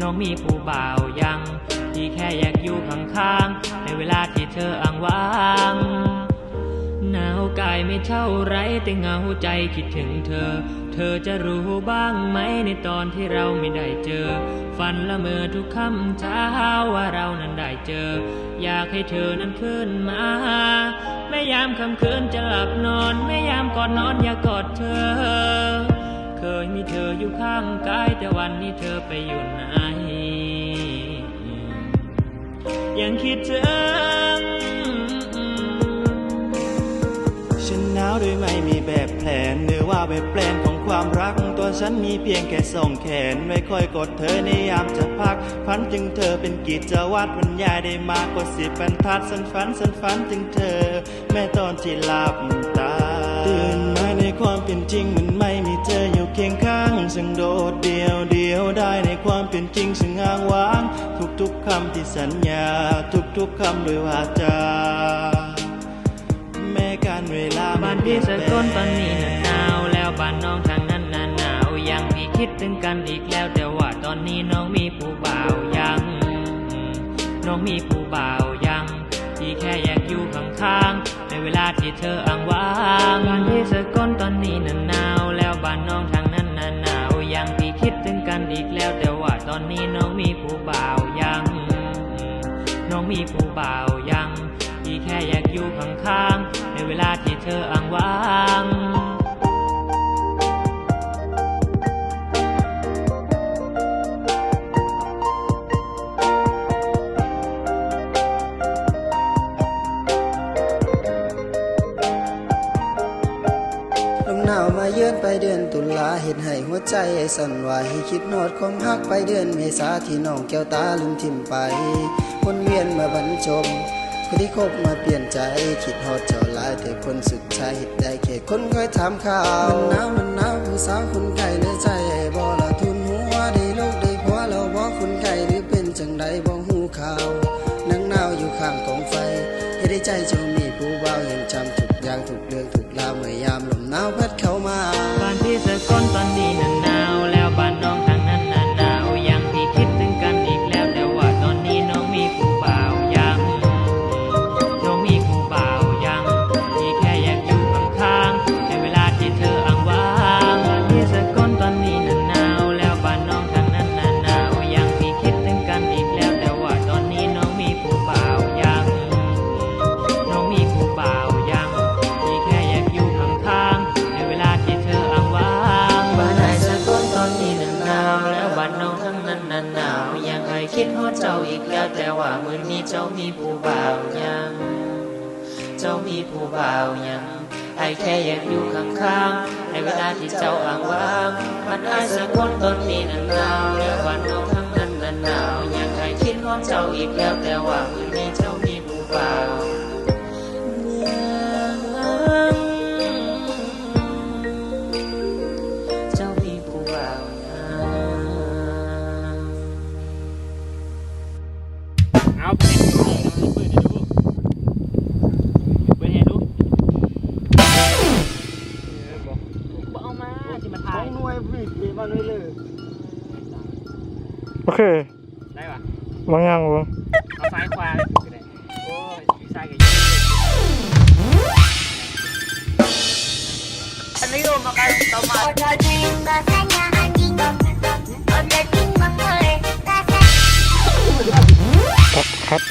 น้องมีผู้บ่าวยัง ที่แค่อยากอยู่ข้างๆ ในเวลาที่เธออ้างว้างหนาวกายไม่เท่าไรแต่เหงาใจคิดถึงเธอ เธอจะรู้บ้างไหมในตอนที่เราไม่ได้เจอ ฝันละเมอทุกค่ำเช้าว่าเรานั้นได้เจอ อยากให้เธอนั้นขึ้นมาแม่ยามค่ำคืนจะหลับนอนแม่ยามก่อนนอนอยากกอดเธอ ยมีเธออยู่ข้างกายแต่วันนี้เธอไปอยู่ไหน ยังคิดถึงฉันหนาวโดยไม่มีแบบแผนหรือว่าแบบแปลนของความรัก ตัวฉันมีเพียงแค่ส่งแขนไว้คอยกดเธอในยามจะพัก พันจึงเธอเป็นกิจวัตรบรรยายได้มากกว่าสิบบรรทัดสันฝันสันฝันถึงเธอ แม้ตอนที่หลับตา ตื่นมาในความเป็นจริงมันไม่มีเธอ อยู่เคียงข้างฉันโดดเดียวเดียวได้ในความเป็นจริงฉันอ้างว้าง ทุกๆคำที่สัญญา ทุกๆคำโดยวาจาแม้การเวลาบ้านพี่สกลตอนนี้น่ะหนาวแล้วบ้านน้องทางนั้นน่ะหนาวยังพี่คิดถึงกันอีกแล้วแต่ว่าตอนนี้น้องมีผู้บ่าวยัง น้องมีผู้บ่าวยังพี่แค่อยากอยู่ข้างๆในเวลาที่เธออ้างว้างบ้านพี่สกลตอนนี้น่ะหนาวแล้วบ้านน้อง อีกแล้วแต่ว่าตอนนี้น้องมีผู้บ่าวยัง น้องมีผู้บ่าวยัง ที่แค่อยากอยู่ข้างๆในเวลาที่เธออ้างว้าง หนาวมาเยือนไปเดือนตุลาเห็นให้หัวใจสั่นไหวคิดนอดความฮักไปเดือนเมษาที่น้องแก้วตาลืมทิมไปวนเวียนมาบรรจมคนที่คบมาเปลี่ยนใจคิดฮอดเจ้าหลายแต่คนสุดท้ายเห็ดได้แค่คนเคยถามข่าวมันหนาวมันหนาวผู้สาวคนไก่เลยใจบ่ละทุนหัวได้ลูกได้ผัวเราบ่คนไก่หรือเป็นจังใดบ่หูข่าวนั่งหนาวอยู่ข้างกองไฟเฮ็ดให้ใจเจ้ามีผู้เบายังจำางถูกเรื่องถูกลาเมื่อยามลมหนาวพัดเข้ามาบ้านพี่ จ้าอีกแล้วแต่ว่ามือนี้เจ้ามีผู้บ่าวยัง เจ้ามีผู้บ่าวยังไอ้แค่ยังอยู่ข้างๆในเวลาที่เจ้าอ้างว้าง มันไอ้สกคนตอนนี้น่ะหนาวแล้วบ้านน้องทั้งนั้นน้ำหนาวยังไงคิดว่าเจ้าอีกแล้วแต่ว่ามือนี้เจ้า วิทย์มาเลยเลยโอเค ได้ปะบางอย่างบ่เอาซ้ายขวาก็ได้โอ้ยซ้ายกับยิงอันนี้โดนมากันต่อมา Ojo ting rasanya anjing Ojo ting mengeles rasanya ครับครับ